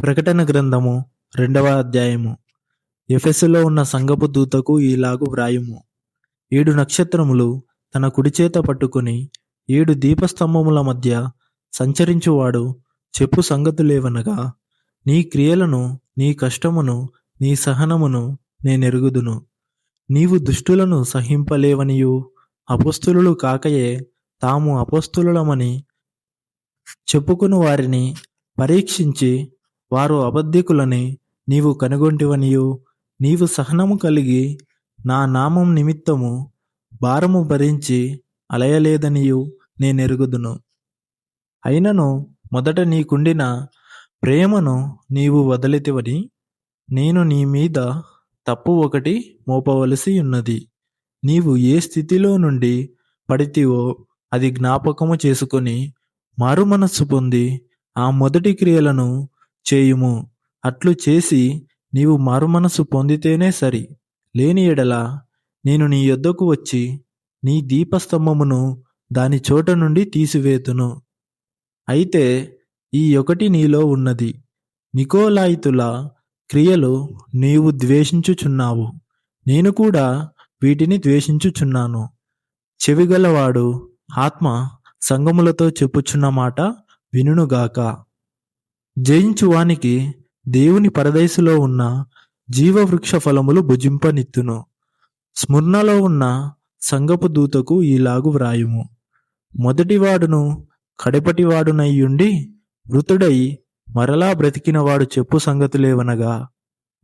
ప్రకటన గ్రంథము రెండవ అధ్యాయము. ఎఫెసులో ఉన్న సంగపు దూతకు ఈలాగు వ్రాయుము. ఏడు నక్షత్రములు తన కుడిచేత పట్టుకుని ఏడు దీపస్తంభముల మధ్య సంచరించువాడు చెప్పు సంగతులేవనగా నీ క్రియలను నీ కష్టమును నీ సహనమును నేనెరుగుదును. నీవు దుష్టులను సహింపలేవనియు అపస్తులు కాకయే తాము అపస్తులమని చెప్పుకుని వారిని పరీక్షించి వారు అబద్ధికులని నీవు కనుగొంటివనియు. నీవు సహనము కలిగి నా నామం నిమిత్తము భారము భరించి అలయలేదనియు నేనెరుగుదును. అయినను మొదట నీకుండిన ప్రేమను నీవు వదలితివని నేను నీ మీద తప్పు ఒకటి మోపవలసి ఉన్నది నీవు ఏ స్థితిలో నుండి పడితివో అది జ్ఞాపకము చేసుకొని మారు మనస్సు పొంది ఆ మొదటి క్రియలను చేయుము. అట్లు చేసి నీవు మారుమనసు పొందితేనే సరి. లేని ఎడల నేను నీ యొద్దకు వచ్చి నీ దీపస్తంభమును దాని చోట నుండి తీసివేతును. అయితే ఈ ఒకటి నీలో ఉన్నది. నికోలాయితుల క్రియలు నీవు ద్వేషించుచున్నావు. నేను కూడా వీటిని ద్వేషించుచున్నాను. చెవిగలవాడు ఆత్మ సంగములతో చెప్పుచున్న మాట వినుగాక జయించువానికి దేవుని పరదేశులో ఉన్న జీవవృక్ష ఫలములు భుజింపనిత్తును. స్మృణలో ఉన్న సంగపు దూతకు ఈలాగు వ్రాయుము. మొదటివాడును కడపటివాడునయ్యుండి మృతుడై మరలా బ్రతికినవాడు చెప్పు సంగతులేవనగా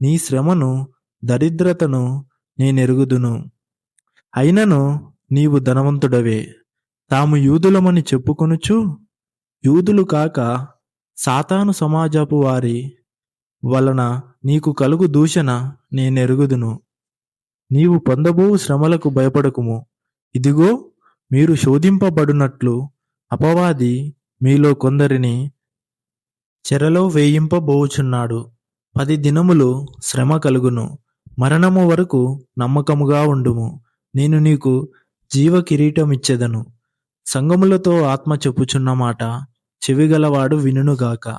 నీ శ్రమను దరిద్రతను నేనెరుగుదును. అయినను నీవు ధనవంతుడవే. తాము యూదులమని చెప్పుకొనుచు యూదులు కాక సాతాను సమాజపు వారి వలన నీకు కలుగు దూషణ నేనెరుగుదును. నీవు పొందబో శ్రమలకు భయపడకుము. ఇదిగో మీరు శోధింపబడునట్లు అపవాది మీలో కొందరిని చెరలో వేయింపబోచున్నాడు. పది దినములు శ్రమ కలుగును. మరణము వరకు నమ్మకముగా ఉండుము. నేను నీకు జీవ కిరీటమిచ్చెదను సంగములతో ఆత్మ చెప్పుచున్న మాట చెవిగలవాడు వినుగాక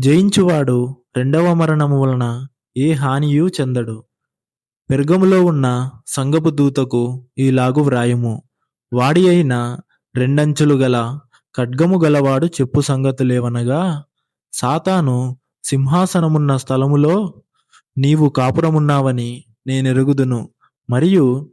జయించువాడు రెండవ మరణము వలన ఏ హానియు చెందడు. పెర్గములో ఉన్న సంగపు దూతకు ఈలాగు వ్రాయము. వాడి అయిన రెండంచులు గల ఖడ్గము గలవాడు చెప్పు సంగతులేవనగా సాతాను సింహాసనమున్న స్థలములో నీవు కాపురమున్నావని నేనెరుగుదును. మరియు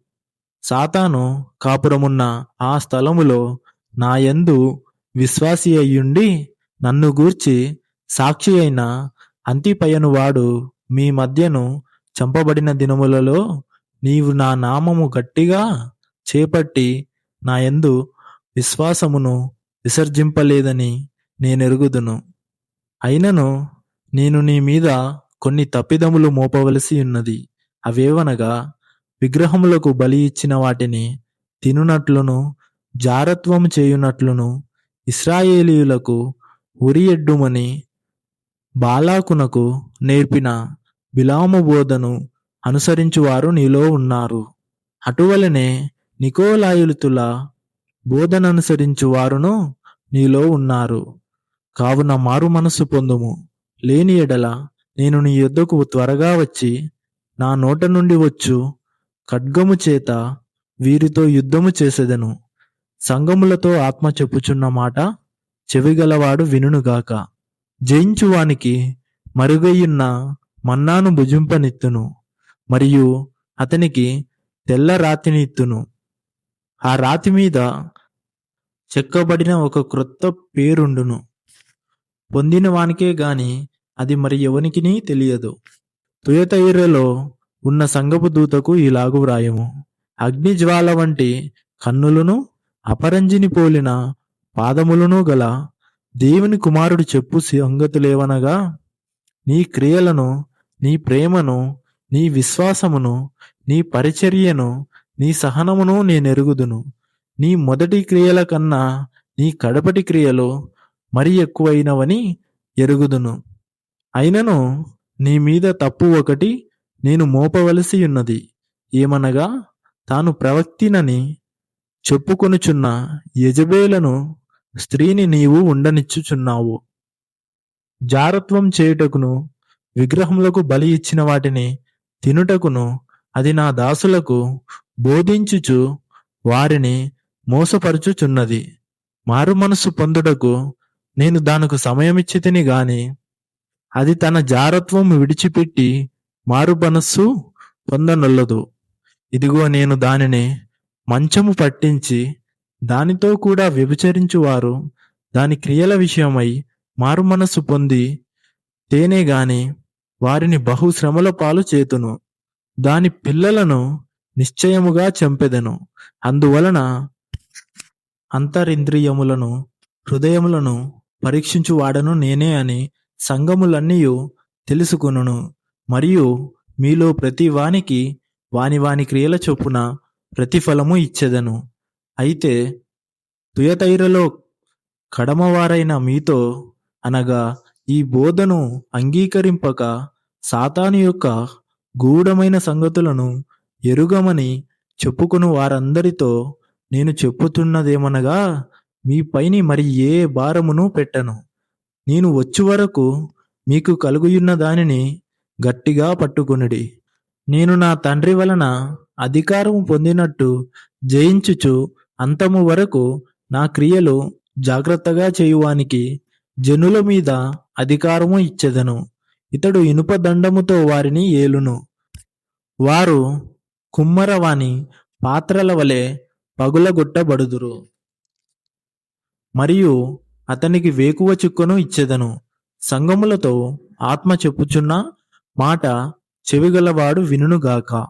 సాతాను కాపురమున్న ఆ స్థలములో నాయందు విశ్వాసి అయ్యుండి నన్ను గూర్చి సాక్షి అయిన అంతిపయను వాడు మీ మధ్యను చంపబడిన దినములలో నీవు నా నామము గట్టిగా చేపట్టి నా యందు విశ్వాసమును విసర్జింపలేదని నేనెరుగుదును. అయినను నేను నీ మీద కొన్ని తప్పిదములు మోపవలసి ఉన్నది. అవేవనగా విగ్రహములకు బలి ఇచ్చిన వాటిని తినునట్లును జారత్వము చేయునట్లును ఇస్రాయేలీయులకు ఉరియడ్డుమని బాలాకునకు నేర్పిన బిలాము బోధను అనుసరించువారు నీలో ఉన్నారు. అటువలనే నికోలాయులుతుల బోధననుసరించు వారును నీలో ఉన్నారు. కావున మారు మనస్సు పొందుము. లేని ఎడల నేను నీ యొద్దకు త్వరగా వచ్చి నా నోట నుండి వచ్చు ఖడ్గము చేత వీరితో యుద్ధము చేసేదను. సంగములతో ఆత్మ చెప్పుచున్న మాట చెవిగలవాడు వినుగాక జయించువానికి మరుగయ్యున్న మన్నాను భుజింపనిత్తును మరియు అతనికి తెల్ల రాతినిత్తును. ఆ రాతి మీద చెక్కబడిన ఒక క్రొత్త పేరుండును. పొందిన వానికే గాని అది మరి ఎవనికిని తెలియదు. తుయతైరలో ఉన్న సంగపు దూతకు ఇలాగు వ్రాయము. అగ్నిజ్వాల వంటి కన్నులను అపరంజిని పోలిన పాదములను గల దేవుని కుమారుడు చెప్పు సంగతులేవనగా నీ క్రియలను నీ ప్రేమను నీ విశ్వాసమును నీ పరిచర్యను నీ సహనమును నేనెరుగుదును నీ మొదటి క్రియల కన్నా నీ కడపటి క్రియలు మరి ఎక్కువైనవని ఎరుగుదును. అయినను నీ మీద తప్పు ఒకటి నేను మోపవలసి ఉన్నది. ఏమనగా తాను ప్రవక్తినని చెప్పుకొనుచున్న యజబేలను స్త్రీని నీవు ఉండనిచ్చుచున్నావు. జారత్వం చేయుటకును విగ్రహములకు బలి ఇచ్చిన వాటిని తినుటకును అది నా దాసులకు బోధించుచు వారిని మోసపరుచుచున్నది. మారు మనస్సు పొందుటకు నేను దానికి సమయమిచ్చి తిని గాని అది తన జారత్వం విడిచిపెట్టి మారు మనస్సు పొందనొల్లదు. ఇదిగో నేను దానిని మంచము పట్టించి దానితో కూడా వ్యభిచరించువారు. దాని క్రియల విషయమై మారుమనస్సు పొంది తేనే గాని వారిని బహు శ్రమల పాలు చేతును. దాని పిల్లలను నిశ్చయముగా చంపెదను. అందువలన అంతరింద్రియములను హృదయములను పరీక్షించు వాడను నేనే అని సంఘములన్నీయు తెలుసుకును మరియు మీలో ప్రతి వానికి వాని వాని క్రియల చొప్పున ప్రతిఫలము ఇచ్చెదను. అయితే తుయతైరలో కడమవారైన మీతో అనగా ఈ బోధను అంగీకరింపక సాతాను యొక్క గూఢమైన సంగతులను ఎరుగమని చెప్పుకుని వారందరితో నేను చెప్పుతున్నదేమనగా మీ పైని మరి ఏ భారమును పెట్టను. నేను వచ్చు వరకు మీకు కలుగుయున్న దానిని గట్టిగా పట్టుకునిడి. నేను నా తండ్రి వలన అధికారము పొందినట్టు జయించుచు అంతము వరకు నా క్రియలు జాగ్రత్తగా చేయువానికి జనుల మీద అధికారము ఇచ్చెదను. ఇతడు ఇనుప దండముతో వారిని ఏలును. వారు కుమ్మరవాని పాత్రల వలె పగులగొట్టబడుదురు. మరియు అతనికి వేకువ చుక్కను ఇచ్చెదను. సంగములతో ఆత్మ చెప్పుచున్న మాట చెవిగలవాడు వినుగాక